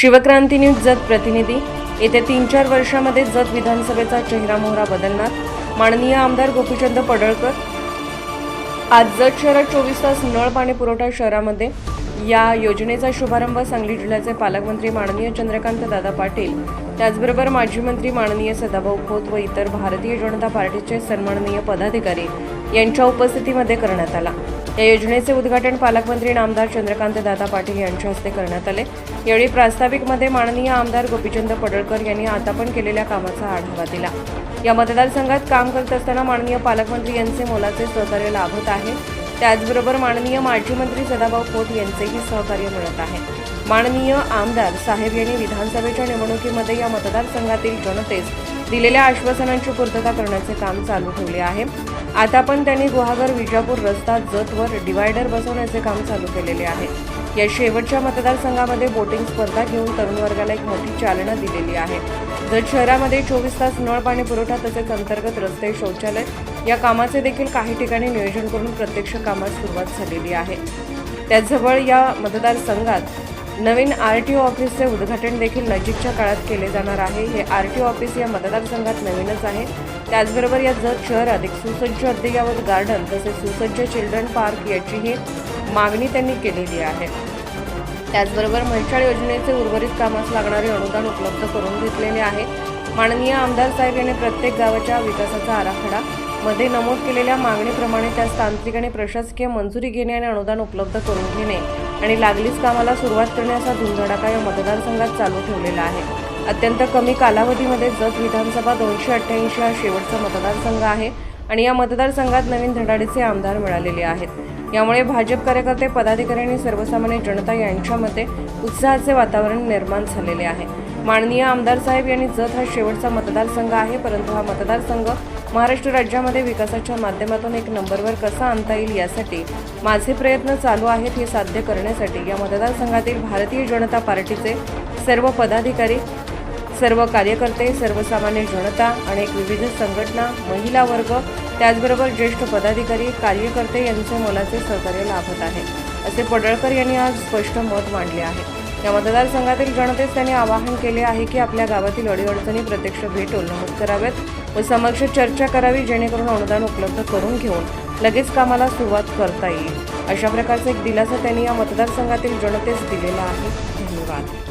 Shivkranti news Jat प्रतिनिधी. येत्या तीन चार वर्षामध्ये जत विधानसभेचा चेहरा मोहरा बदलणार. माननीय आमदार गोपीचंद पडळकर. आज जत शहरात चोवीस तास नळ पाणी पुरवठा शहरामध्ये. या योजनेचा शुभारंभ सांगली जिल्ह्याचे पालकमंत्री माननीय चंद्रकांत दादा पाटील त्याचबरोबर माजी मंत्री माननीय सदाभाऊ खोत व इतर भारतीय जनता पार्टीचे सन्माननीय पदाधिकारी यांच्या उपस्थितीमध्ये करण्यात आला. या योजनेचे उद्घाटन पालकमंत्री नामदार चंद्रकांत दादा पाटील यांच्या हस्ते करण्यात आले. यावेळी प्रास्ताविकमध्ये माननीय आमदार गोपीचंद पडळकर यांनी आतापण केलेल्या कामाचा आढावा दिला. या मतदारसंघात काम करत असताना माननीय पालकमंत्री यांचे मोलाचे सहकार्य लाभत आहे. त्याचबरोबर माननीय माजी मंत्री सदाभाऊ खोत यांचेही सहकार्य मिळत आहे. माननीय आमदार साहेब यांनी विधानसभेच्या निवडणुकीमध्ये या मतदारसंघातील जनतेस दिलेल्या आश्वासनांची पूर्तता करण्याचे काम चालू ठेवले आहे. आता पण त्यांनी गुहागर विजापूर रस्ता जतवर डिवायडर बसवण्याचे काम चालू केलेले आहे. या शेवटच्या मतदारसंघामध्ये बोटिंग स्पर्धा घेऊन तरुण वर्गाला एक मोठी चालना दिलेली आहे. जत शहरामध्ये चोवीस तास नळ पाणी पुरवठा तसेच अंतर्गत रस्ते शौचालय या कामाचे देखील काही ठिकाणी नियोजन करून प्रत्यक्ष कामास सुरुवात झालेली आहे. त्याचजवळ या मतदारसंघात नवीन आर टी ओ ऑफिसचे उद्घाटन देखील नजीकच्या काळात केले जाणार आहे. हे आर टी ओ ऑफिस या मतदारसंघात नवीनच आहे. त्याचबरोबर या जत शहरात एक सुसज्ज अद्ययावत गार्डन तसेच सुसज्ज चिल्ड्रन पार्क याचीही मागणी त्यांनी केलेली आहे. त्याचबरोबर म्हैसाळ योजनेचे उर्वरित कामास लागणारे अनुदान उपलब्ध करून घेतलेले आहे. माननीय आमदार साहेब यांनी प्रत्येक गावाच्या विकासाचा आराखडा मध्ये नमूद केलेल्या मागणीप्रमाणे त्यास तांत्रिक आणि प्रशासकीय मंजुरी घेणे आणि अनुदान उपलब्ध करून घेणे आणि लागलीच कामाला सुरुवात करण्याचा धुमधडाका या मतदारसंघात चालू ठेवलेला आहे. अत्यंत कमी कालावधीमध्ये जत विधानसभा दोनशे अठ्ठ्याऐंशी हा शेवटचा मतदारसंघ आहे आणि या मतदारसंघात नवीन धडाडीचे आमदार मिळालेले आहेत. यामुळे भाजप कार्यकर्ते पदाधिकारी आणि सर्वसामान्य जनता यांच्यामध्ये उत्साहाचे वातावरण निर्माण झालेले आहे. माननीय आमदार साहेब यांनी जत हा शेवटचा मतदारसंघ आहे परंतु हा मतदारसंघ महाराष्ट्र राज्यामध्ये विकासाच्या माध्यमातून एक नंबरवर कसा आणता येईल यासाठी माझे प्रयत्न चालू आहेत हे साध्य करण्यासाठी. या मतदारसंघातील भारतीय जनता पार्टीचे सर्व पदाधिकारी सर्व कार्यकर्ते सर्वसामान्य जनता अनेक विविध संघटना महिला वर्ग त्याचबरोबर ज्येष्ठ पदाधिकारी कार्यकर्ते यांचे मोलाचे सहकार्य लाभत आहे असे पडळकर यांनी आज स्पष्ट मत मांडले आहे. या मतदारसंघातील जनतेस त्यांनी आवाहन केले आहे की आपल्या गावातील अडीअडचणी प्रत्यक्ष भेटून नमूद कराव्यात व समक्ष चर्चा करावी जेणेकरून अनुदान उपलब्ध करून घेऊन लगेच कामाला सुरुवात करता येईल. अशा प्रकारचा एक दिलासा त्यांनी या मतदारसंघातील जनतेस दिलेला आहे. धन्यवाद.